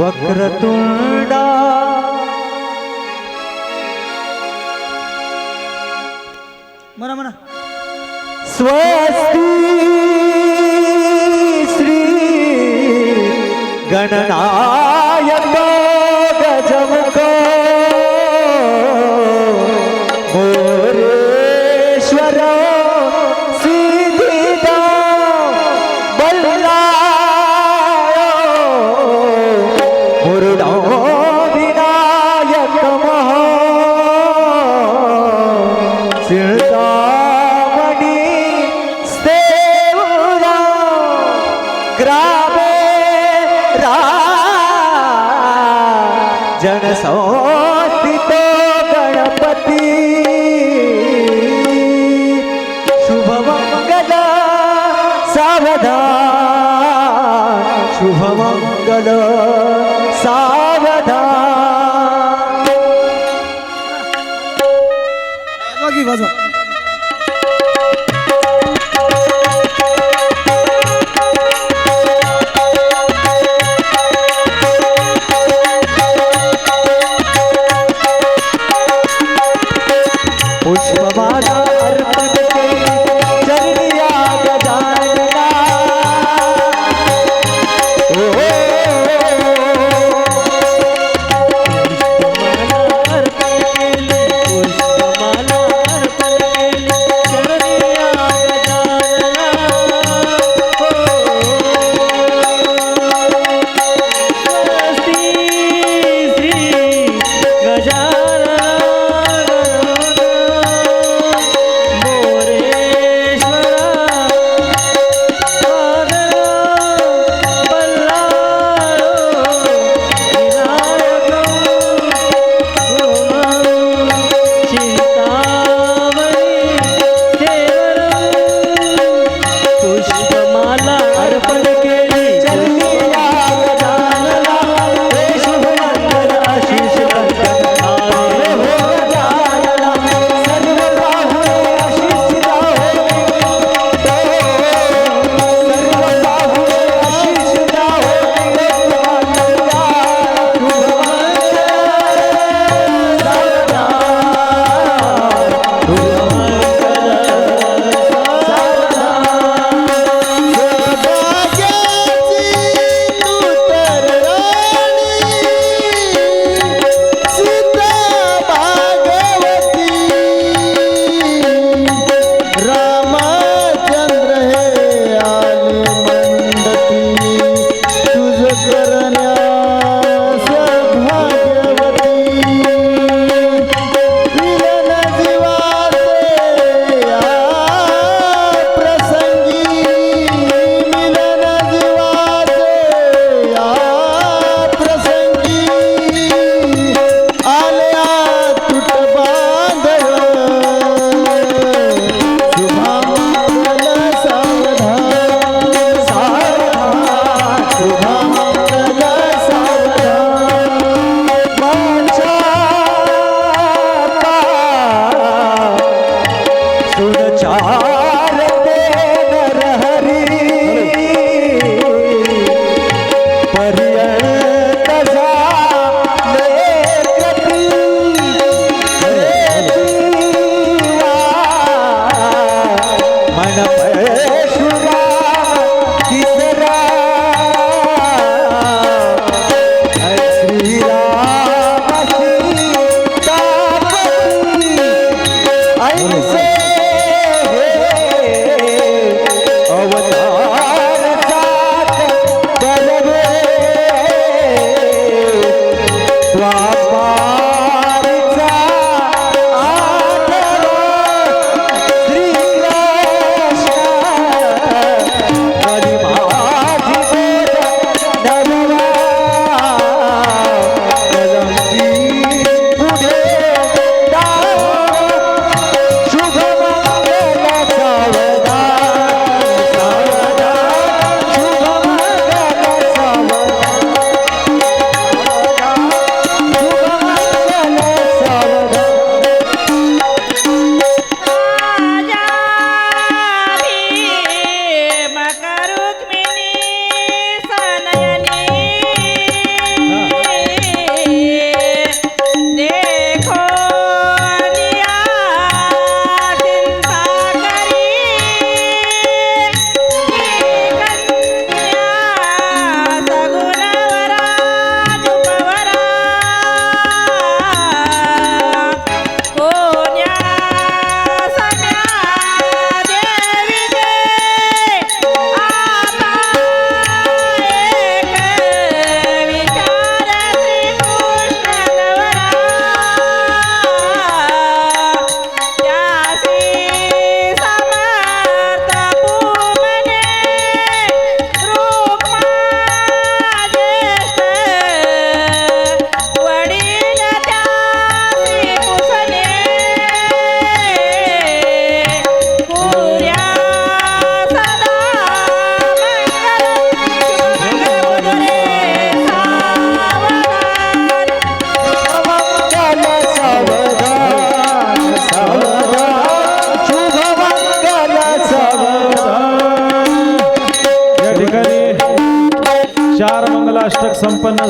વક્રતુંડા મના મના સ્વસ્તિ શ્રી ગણના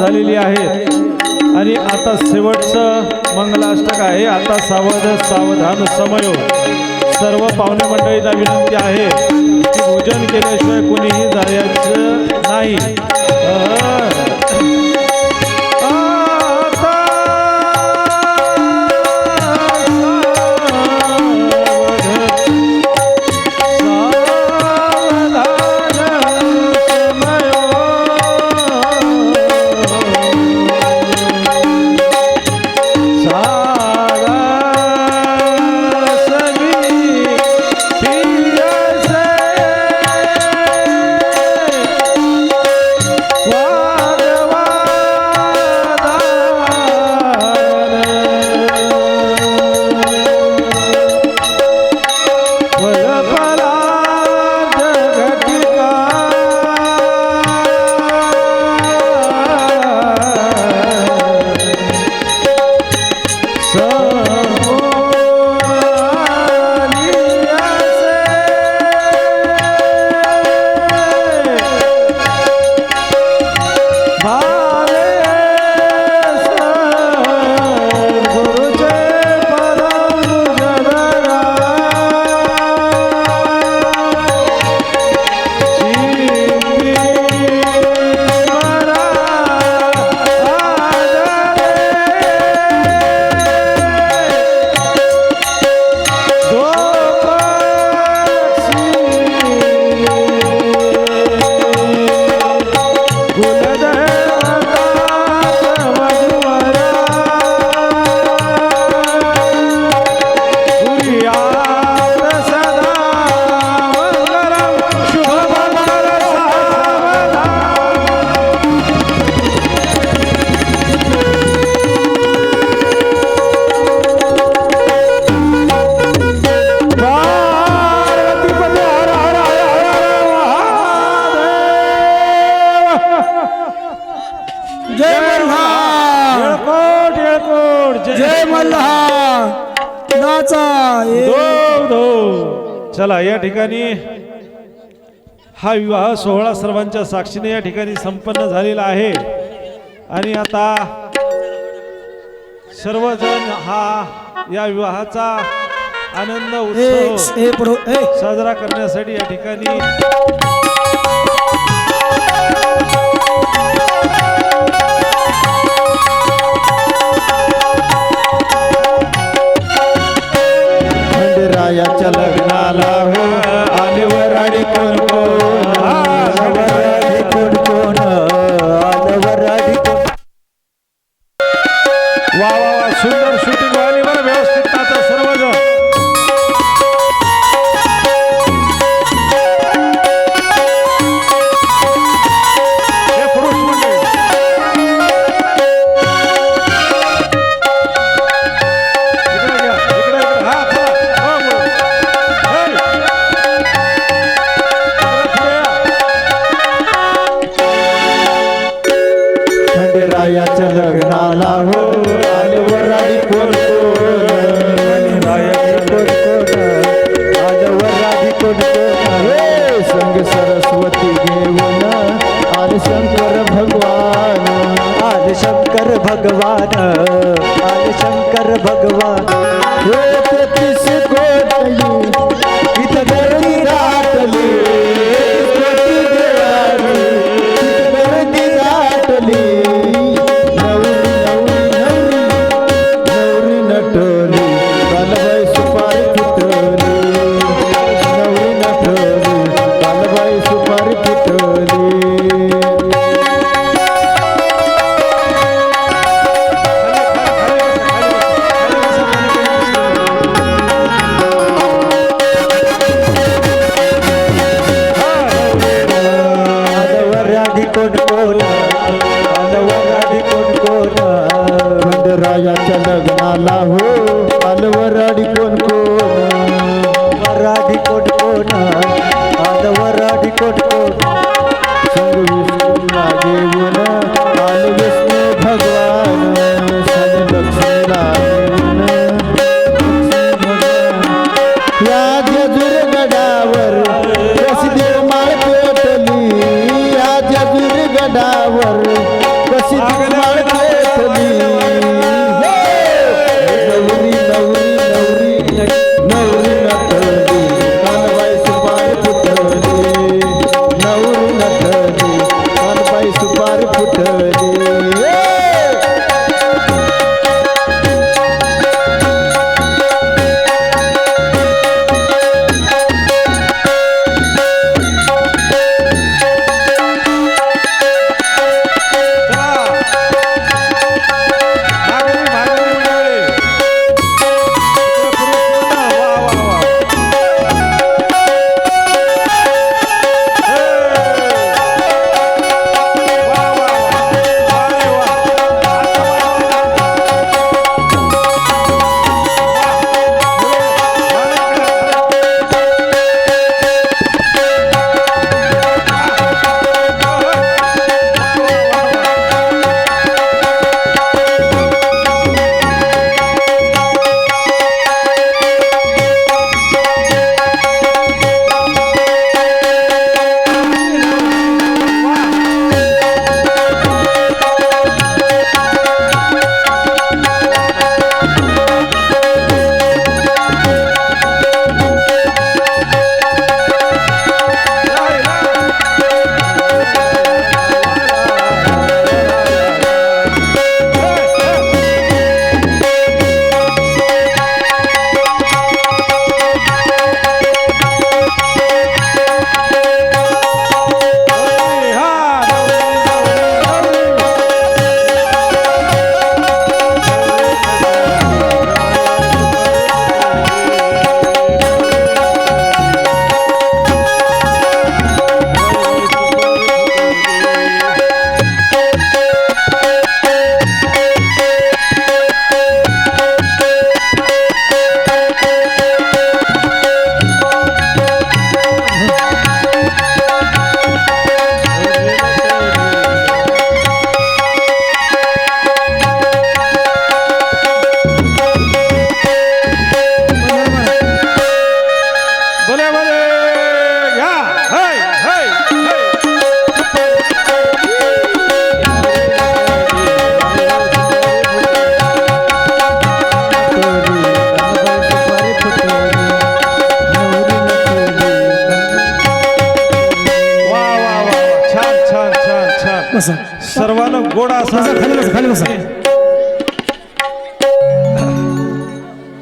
झालेली आहे. आणि आता शेवटचं मंगलाष्टक आहे. आता सावध सावधान समय. सर्व पाहुणे मंडळीला विनंती आहे की भोजन केल्याशिवाय कोणीही जायचं नाही. हा विवाह सोहळा सर्वांच्या साक्षीने या ठिकाणी संपन्न झालेला आहे. आणि आता सर्वजण हा या विवाहाचा आनंद उत्सव साजरा करण्यासाठी या ठिकाणी राया लग्न ಹೋರಾಡಿಕೊಂಡು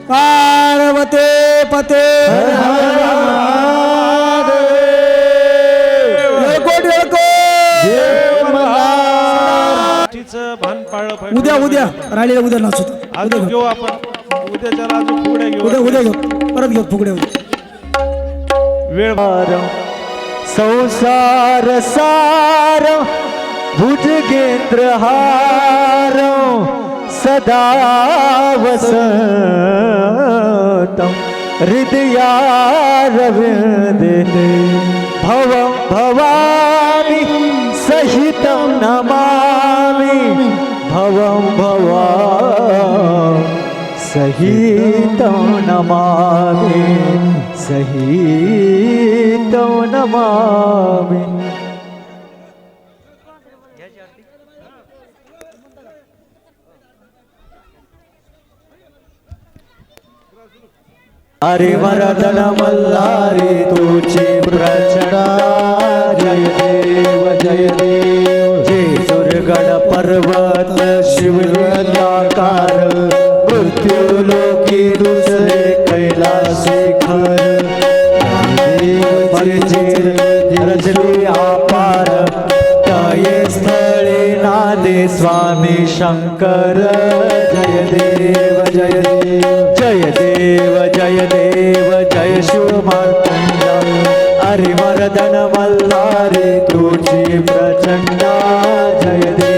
पार्वते पते। उद्या उद्या. राणीला उद्या नाचू उद्या घेऊ. आपण. उद्याच्या राजू फुगड्या उद्या उद्या घेऊ. परत घेऊ फुगड्या वेळ संसार सार. भुजगेन्द्रहारौ सदा वसं हृदयारविन्दे भवं भवामि सहितं नमामि। भवं भवा सहितं नमामि। सहितं नमामि। अरे वरदन मल्लारे तुझे प्रचडा. शंकर जय देव जय जय देव जय देव जय शिवमातंड हरिवर्धन मल्हारी तुझी प्रचंडा जय देव।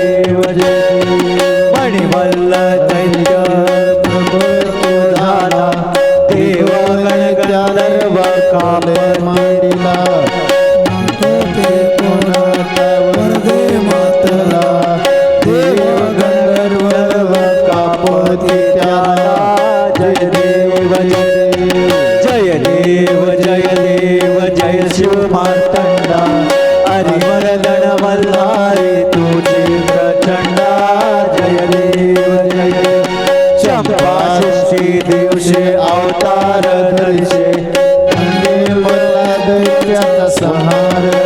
আপনার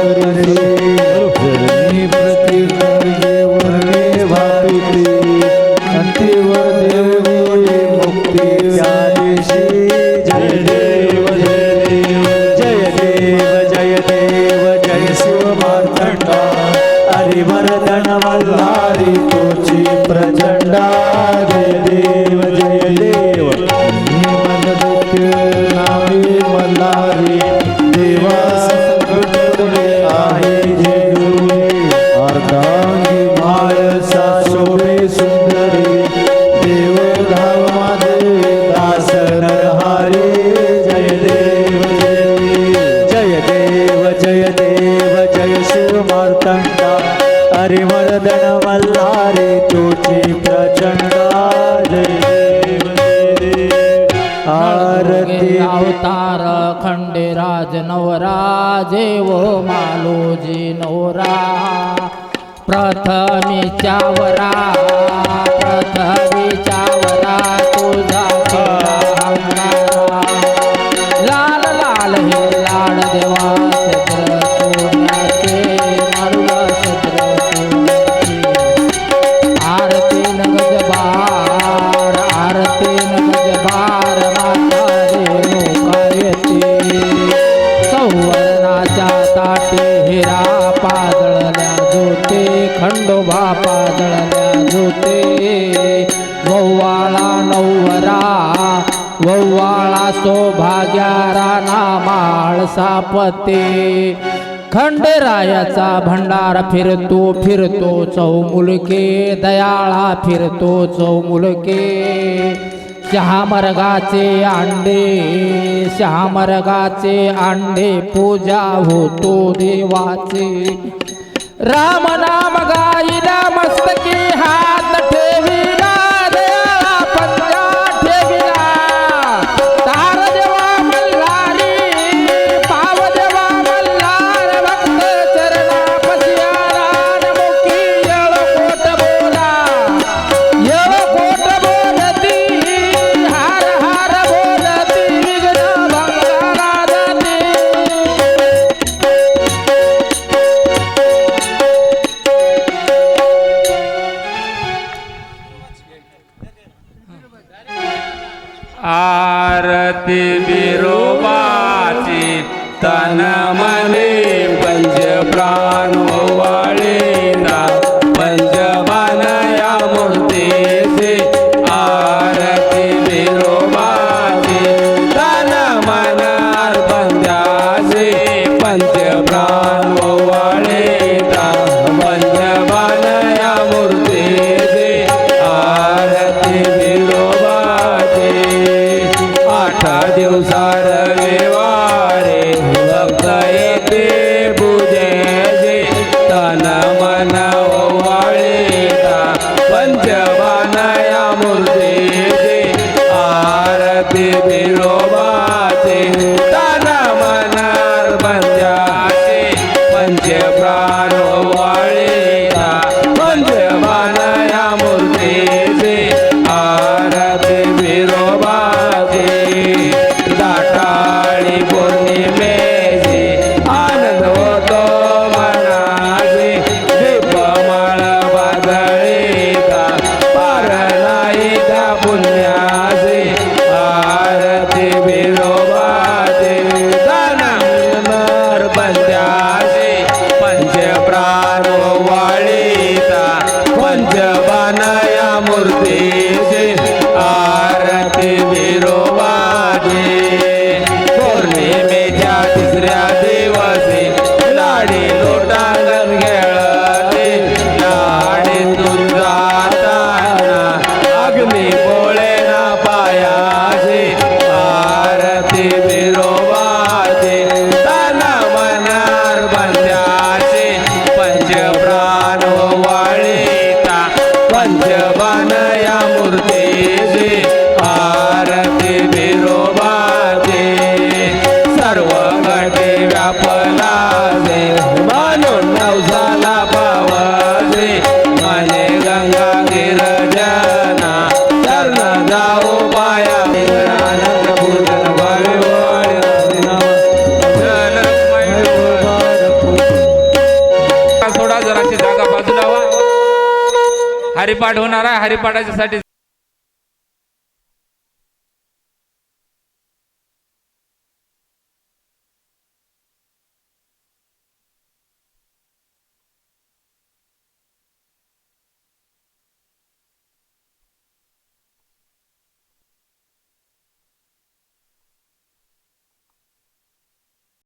सापते. खंडरायाचा भंडार फिरतो फिरतो चौमुलके. दयाळा फिरतो चौमुलके. शहामर्गाचे अंडे शहामर्गाचे अंडे पूजा होतो देवाचे. राम नाम गाई तन मने baby. पंचबान या हरिपाठ होणार आहे. हरिपाठाच्यासाठी